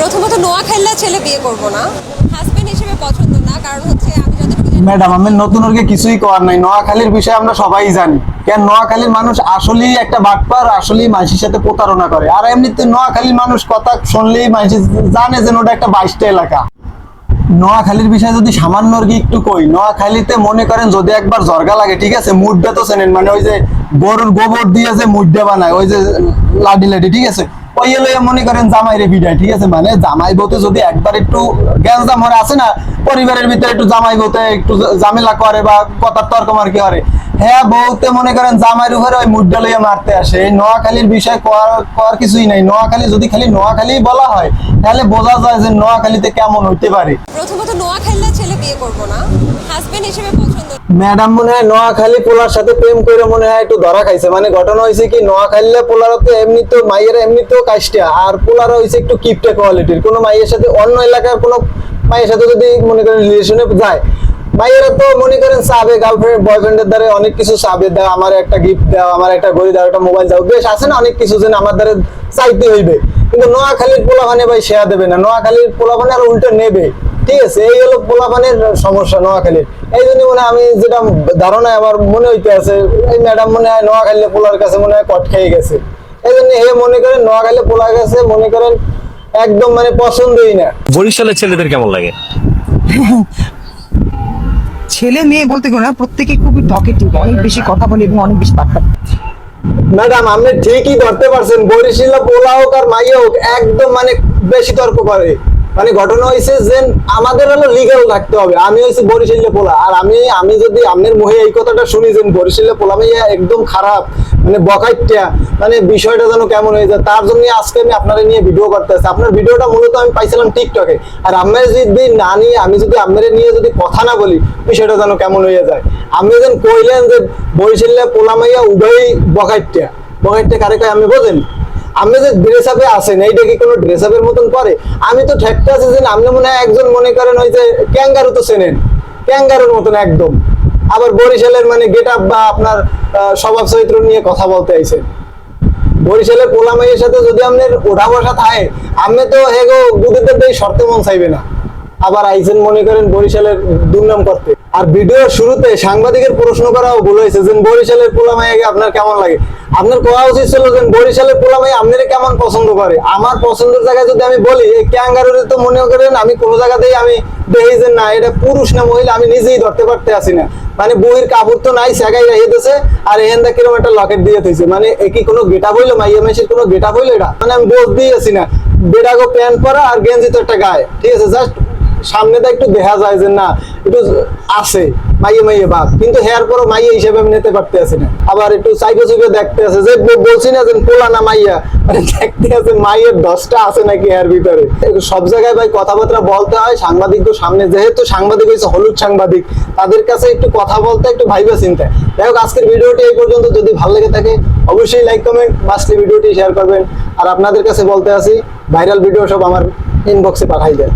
প্রথমত নোয়াখাইলা ছেলে বিয়ে করব না। হাজবেন্ড হিসেবে পছন্দ না, কারণ হচ্ছে আমি যতটুকু ম্যাডাম, আমি নতুন ওরকে কিছুই করার নাই। নোয়াখালীর বিষয়ে আমরা সবাই জানি। কেন নোয়াখালীর মানুষ আসলেই একটা বাটপার, আসলেই মানুষের সাথে প্রতারণা করে। আর এমনিতে নোয়াখালীর মানুষ কথা শুনলেই মানুষ জানে যে ওটা একটা বাইশটা এলাকা। নোয়াখালীর বিষয়ে যদি সামান্য আর একটু কই, নোয়াখালীতে মনে করেন যদি একবার জর্গা লাগে, ঠিক আছে? মুডটা তো চেনেন মানে ওই যে গরুর গোবর দিয়ে যে মুডটা বানায়, ওই যে লাডি লাডি, ঠিক আছে? ওই এলো মনে করেন জামাই রে বিদায় ঠিক আছে? মানে জামাই বউতে যদি একবার একটু গ্যাঞ্জাম হরে আছে না পরিবারের ভিতরে একটু জামাই বউতে একটু ঝামেলা করে বা কথার তর্ক মার্কি করে হ্যাঁ বউতে মনে করেন জামাইয়ের উপরে ওই মুড্ডা লইয়া মারতে আসে। এই নোয়াখালীর বিষয় কিছুই নাই। নোয়াখালী যদি খালি নোয়াখালী বলা হয় তাহলে বোঝা যায় যে নোয়াখালীতে কেমন হইতে পারে। প্রথমত নোয়াখাইলা ছেলে বিয়ে করব না। হাজবেন্ড হিসেবে পছন্দ ম্যাডাম মনে হয় নোয়াখালী পোলার সাথে প্রেম করে মনে হয় একটু ধরা খাইছে। মানে ঘটনা হয়েছে কি নোয়াখালীলে পোলার তো এমনি তো মাইয়ের এমনি তো কাজটা, আর পোলার হয়েছে একটু কিপটে কোয়ালিটির কোনো মাইয়ের সাথে, অন্য এলাকার কোনো মাইয়ের সাথে যদি মনে করেন রিলেশনে যায়, মাইয়েরা তো মনে করেন গার্লফ্রেন্ড বয়ফ্রেন্ডের অনেক কিছু দাও, আমার একটা গিফট দাও, আমার একটা ঘড়ি দাও, একটা মোবাইল দাও, বেশ আছে না অনেক কিছু যেন আমার চাইতে হইবে। কিন্তু নোয়াখালীর ভাই শেয়া দেবে না, নোয়াখালীর আর উল্টো নেবে। ঠিক আছে, এই হলো পোলাপানের সমস্যা নোয়াখালীর। এই জন্য মনে আমি যেটা ধারণা আমার মনে হইতে আছে, এই ম্যাডাম মনে হয় নোয়াখালী পোলার কাছে মনে হয় কট খেয়ে গেছে। এই জন্য এ মনে করেন নোয়াখালী পোলা গেছে মনে করেন একদম মানে পছন্দই না। বরিশালের ছেলেদের কেমন লাগে? ছেলে মেয়ে বলতে গেলে না প্রত্যেকে খুবই টকেটিভ অনেক বেশি কথা বলে এবং অনেক বেশি বার্তা ম্যাডাম আপনি ঠিকই ধরতে পারছেন বরিশাল পোলা হোক আর মাইয়া হোক একদম মানে বেশি তর্ক করে। মানে ঘটনা হয়েছে যে আমাদের হলো লিগাল থাকতে হবে। আমি হয়েছি বরিশালে পোলা, আর আমি আমি যদি আপনার মুখে এই কথাটা শুনি যে বরিশালে পোলা মাইয়া একদম খারাপ মানে বকাইটা মানে বিষয়টা যেন কেমন হয়ে যায়, তার জন্য আজকে আমি আপনারা নিয়ে ভিডিও করতে আসছি আপনার ভিডিওটা মূলত আমি পাইছিলাম টিকটকে আর আপনার যদি না নিয়ে, আমি যদি আপনার নিয়ে যদি কথা না বলি, বিষয়টা যেন কেমন হয়ে যায়। আপনি যেন কইলেন যে বরিশালে পোলা মাইয়া উভয়ই বকাইটা বকাইটা কারে কয় আমি বোঝেন? আপনি যে ড্রেস আপে আসেন এইটা কি কোনো ড্রেস আপের মতন করে আমি তো ঠেকতে আছি যে আপনি মনে হয় একজন মনে করেন ওই যে ক্যাঙ্গারু তো চেনেন। ক্যাঙ্গারুর মতন একদম। আবার বরিশালের মানে গেট আপ বা আপনার স্বভাব চরিত্র নিয়ে কথা বলতে আইছেন। বরিশালের পোলা মাইয়ের সাথে যদি আপনার ওঠা বসা থাকে, আপনি তো হেগো দেই শর্তে মন চাইবে না। আবার আইছেন মনে করেন বরিশালের দুর্নাম করতে। আর ভিডিওর শুরুতে সাংবাদিকের প্রশ্ন করাও ভুল হয়েছে। যে বরিশালের পোলা মাইয়াকে আপনার কেমন লাগে? আপনার কোয়া উচিত ছিল যে বরিশালের পোলা মাইয়া আপনারা কেমন পছন্দ করে? আমার পছন্দের জায়গায় যদি আমি বলি, এই ক্যাঙ্গারুরে তো মনে করেন আমি কোনো জায়গাতেই আমি দেখি যে না, এটা পুরুষ না মহিলা, আমি নিজেই ধরতে পারতে আসি না। মানে বইয়ের কাপড় তো নাই, সেগাই রেখে দিয়েছে, আর এখান থেকে কীরকম একটা লকেট দিয়ে থইছে। মানে এ কি কোনো গেটা বইলো? মাইয়া মেশির কোনো গেটা বইলো এটা? মানে আমি বোঝ দিয়ে আছি না। বেটাগো প্যান্ট পরা আর গেঞ্জি তো একটা গায়ে। ঠিক আছে, জাস্ট সামনে একটু দেখা যায় যে না, একটু আছে, মাইয়ে মাইয়ে বাপ। কিন্তু হেয়ার পরও মাইয়ে হিসেবে আমি নিতে পারতে আছি না। আবার একটু চাইকে চুকে দেখতে আছে। যে বলছি না যে পোলা না মাইয়া মানে দেখতে আছে মাইয়ের দশটা আছে নাকি এর ভিতরে। সব জায়গায় ভাই কথাবার্তা বলতে হয় সাংবাদিক সামনে। যেহেতু সাংবাদিক হয়েছে, হলুদ সাংবাদিক, তাদের কাছে একটু কথা বলতে, একটু ভাইবা চিন্তা। যাই হোক, আজকের ভিডিওটি এই পর্যন্ত। যদি ভালো লেগে থাকে, অবশ্যই লাইক কমেন্ট মাসলি ভিডিওটি শেয়ার করবেন। আর আপনাদের কাছে বলতে আসি ভাইরাল ভিডিও সব আমার ইনবক্সে পাঠাই দেন।